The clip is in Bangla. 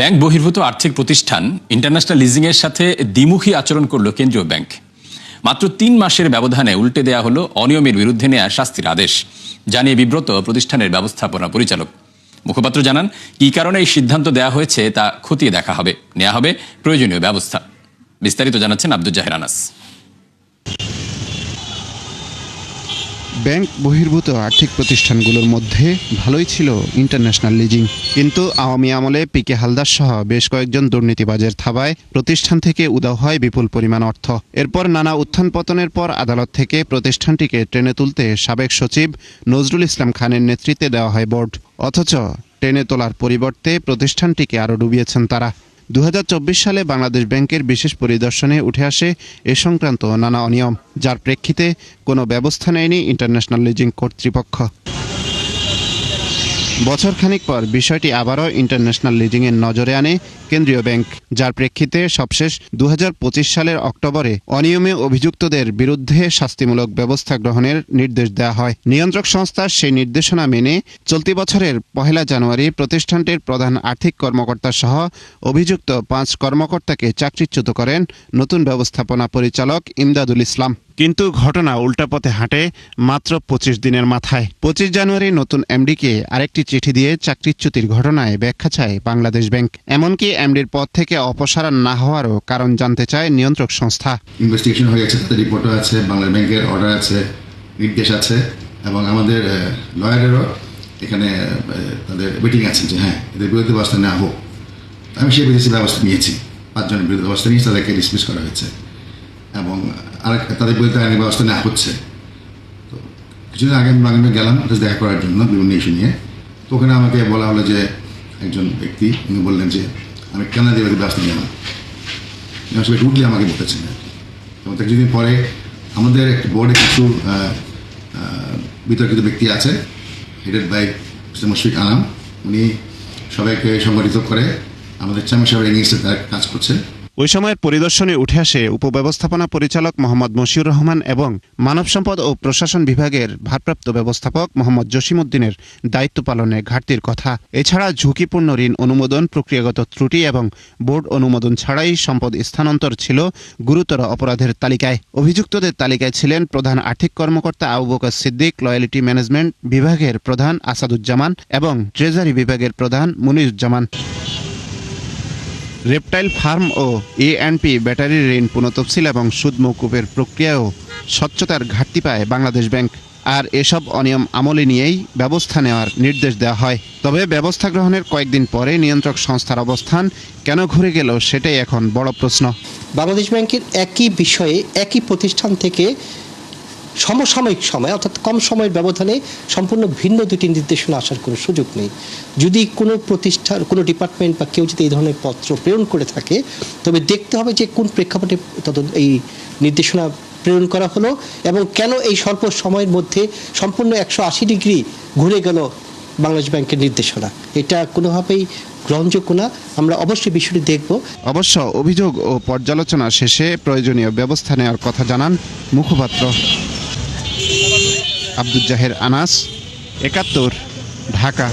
ব্যাংক বহির্ভূত আর্থিক প্রতিষ্ঠান ইন্টারন্যাশনাল লিজিংয়ের সাথে দ্বিমুখী আচরণ করল কেন্দ্রীয় ব্যাংক। মাত্র তিন মাসের ব্যবধানে উল্টে দেয়া হলো অনিয়মের বিরুদ্ধে নেয়া শাস্তির আদেশ, জানিয়ে বিব্রত প্রতিষ্ঠানের ব্যবস্থাপনা পরিচালক। মুখপাত্র জানান, কি কারণে এই সিদ্ধান্ত দেওয়া হয়েছে তা খতিয়ে দেখা হবে নেওয়া হবে প্রয়োজনীয় ব্যবস্থা। বিস্তারিত জানাচ্ছেন আব্দুল জাহের আনাস। ব্যাংক বহির্ভূত আর্থিক প্রতিষ্ঠানগুলোর মধ্যে ভালোই ছিল ইন্টারন্যাশনাল লিজিং কিন্তু আওয়ামী আমলে পিকে হালদার সহ বেশ কয়েকজন দুর্নীতিবাজের থাবায় প্রতিষ্ঠান থেকে উদাও হয় বিপুল পরিমাণ অর্থ। এরপর নানা উত্থান পতনের পর আদালত থেকে প্রতিষ্ঠানটিকে টেনে তুলতে সাবেক সচিব নজরুল ইসলাম খানের নেতৃত্বে দেওয়া হয় বোর্ড। অথচ টেনে তোলার পরিবর্তে প্রতিষ্ঠানটিকে আরও ডুবিয়েছেন তারা। দু হাজার চব্বিশ সালে বাংলাদেশ ব্যাংকের বিশেষ পরিদর্শনে উঠে আসে এ সংক্রান্ত নানা অনিয়ম, যার প্রেক্ষিতে কোনো ব্যবস্থা নেয়নি ইন্টারন্যাশনাল লিজিং কর্তৃপক্ষ। বছর খানিক পর বিষয়টি আবারও ইন্টারন্যাশনাল লিজিংয়ের নজরে আনে কেন্দ্রীয় ব্যাংক, যার প্রেক্ষিতে সবশেষ দু হাজার পঁচিশ সালের অক্টোবরে অনিয়মে অভিযুক্তদের বিরুদ্ধে শাস্তিমূলক ব্যবস্থা গ্রহণের নির্দেশ দেওয়া হয়। নিয়ন্ত্রক সংস্থার সেই নির্দেশনা মেনে চলতি বছরের পহেলা জানুয়ারি প্রতিষ্ঠানটির প্রধান আর্থিক কর্মকর্তা সহ অভিযুক্ত পাঁচ কর্মকর্তাকে চাকরিচ্যুত করেন নতুন ব্যবস্থাপনা পরিচালক ইমদাদুল ইসলাম। কিন্তু ঘটনা উল্টা পথে হাঁটে মাত্র পঁচিশ দিনের মাথায়। পঁচিশ জানুয়ারি নতুন এমডিকে আরেকটি চিঠি দিয়ে চাকরিচ্যুতির ঘটনায় ব্যাখ্যা চায় বাংলাদেশ ব্যাংক। এমনকি এমডির পদ থেকে অপসারণ না হওয়ারও কারণ জানতে চায় নিয়ন্ত্রক সংস্থা। ইনভেস্টিগেশন হয়ে গেছে রিপোর্টও আছে ব্যাংকের অর্ডার আছে, নির্দেশ আছে, এবং আমাদের লয়ারেরও এখানে তাদের মিটিং আছে যে হ্যাঁ এদের বিরুদ্ধে ব্যবস্থা নেওয়া হোক। আমি সেই বিদেশি ব্যবস্থা নিয়েছি, পাঁচজনের বিরুদ্ধে ব্যবস্থা নিয়ে তাদেরকে ডিসমিস করা হয়েছে। এবং আরেক তাদের বিরুদ্ধে আইনি ব্যবস্থা নেওয়া হচ্ছে। তো কিছুদিন আগে আমি বাংলা গেলাম দেখা করার জন্য বিভিন্ন ইস্যু নিয়ে। তো ওখানে আমাকে বলা হলো যে একজন ব্যক্তি, উনি বললেন যে, আমি কেন দিয়ে ব্যবস্থা নিলাম। আসলে রুটলি আমাকে বলতেছেন আর কি। এবং তার কিছুদিন পরে আমাদের বোর্ডে কিছু বিতর্কিত ব্যক্তি আছে headed by mister Mushfiq Anam উনি সবাইকে সংগঠিত করে আমাদের চেয়ারম্যান সাহেবের এগেনস্টে তার কাজ করছে। ওই সময়ের পরিদর্শনে উঠে আসে উপব্যবস্থাপনা পরিচালক মোহাম্মদ মশিউর রহমান এবং মানব সম্পদ ও প্রশাসন বিভাগের ভারপ্রাপ্ত ব্যবস্থাপক মোহাম্মদ জসিমউদ্দিনের দায়িত্ব পালনে ঘাটতির কথা। এছাড়া ঝুঁকিপূর্ণ ঋণ অনুমোদন, প্রক্রিয়াগত ত্রুটি এবং বোর্ড অনুমোদন ছাড়াই সম্পদ স্থানান্তর ছিল গুরুতর অপরাধের তালিকায়। অভিযুক্তদের তালিকায় ছিলেন প্রধান আর্থিক কর্মকর্তা আবু বকর সিদ্দিক, লয়ালিটি ম্যানেজমেন্ট বিভাগের প্রধান আসাদুজ্জামান এবং ট্রেজারি বিভাগের প্রধান মুনিরুজ্জামান। রেপটাইল ফার্ম ও এ ব্যাটারির ঋণ পুনঃতফসিল এবং সুদ মৌকুফের প্রক্রিয়াও স্বচ্ছতার ঘাটতি পায় বাংলাদেশ ব্যাংক। আর এসব অনিয়ম আমলে নিয়েই ব্যবস্থা নেওয়ার নির্দেশ দেওয়া হয়। তবে ব্যবস্থা গ্রহণের কয়েকদিন পরে নিয়ন্ত্রক সংস্থার অবস্থান কেন ঘুরে গেল সেটাই এখন বড় প্রশ্ন। বাংলাদেশ ব্যাংকের একই বিষয়ে একই প্রতিষ্ঠান থেকে সমসাময়িক সময়, অর্থাৎ কম সময়ের ব্যবধানে সম্পূর্ণ ভিন্ন দুটি নির্দেশনা আসার কোনো সুযোগ নেই। যদি কোনো প্রতিষ্ঠান, কোনো ডিপার্টমেন্ট বা কেউ যদি এই ধরনের পত্র প্রেরণ করে থাকে, তবে দেখতে হবে যে কোন প্রেক্ষাপটে তদন্ত এই নির্দেশনা প্রেরণ করা হলো এবং কেন এই স্বল্প সময়ের মধ্যে সম্পূর্ণ একশো আশি ডিগ্রি ঘুরে গেল বাংলাদেশ ব্যাংকের নির্দেশনা। এটা কোনোভাবেই গ্রহণযোগ্য না। আমরা অবশ্যই বিষয়টি দেখব। অবশ্য অভিযোগ ও পর্যালোচনা শেষে প্রয়োজনীয় ব্যবস্থা নেওয়ার কথা জানান মুখপাত্র। আব্দুল জাহের আনাস একাত্তর ঢাকা।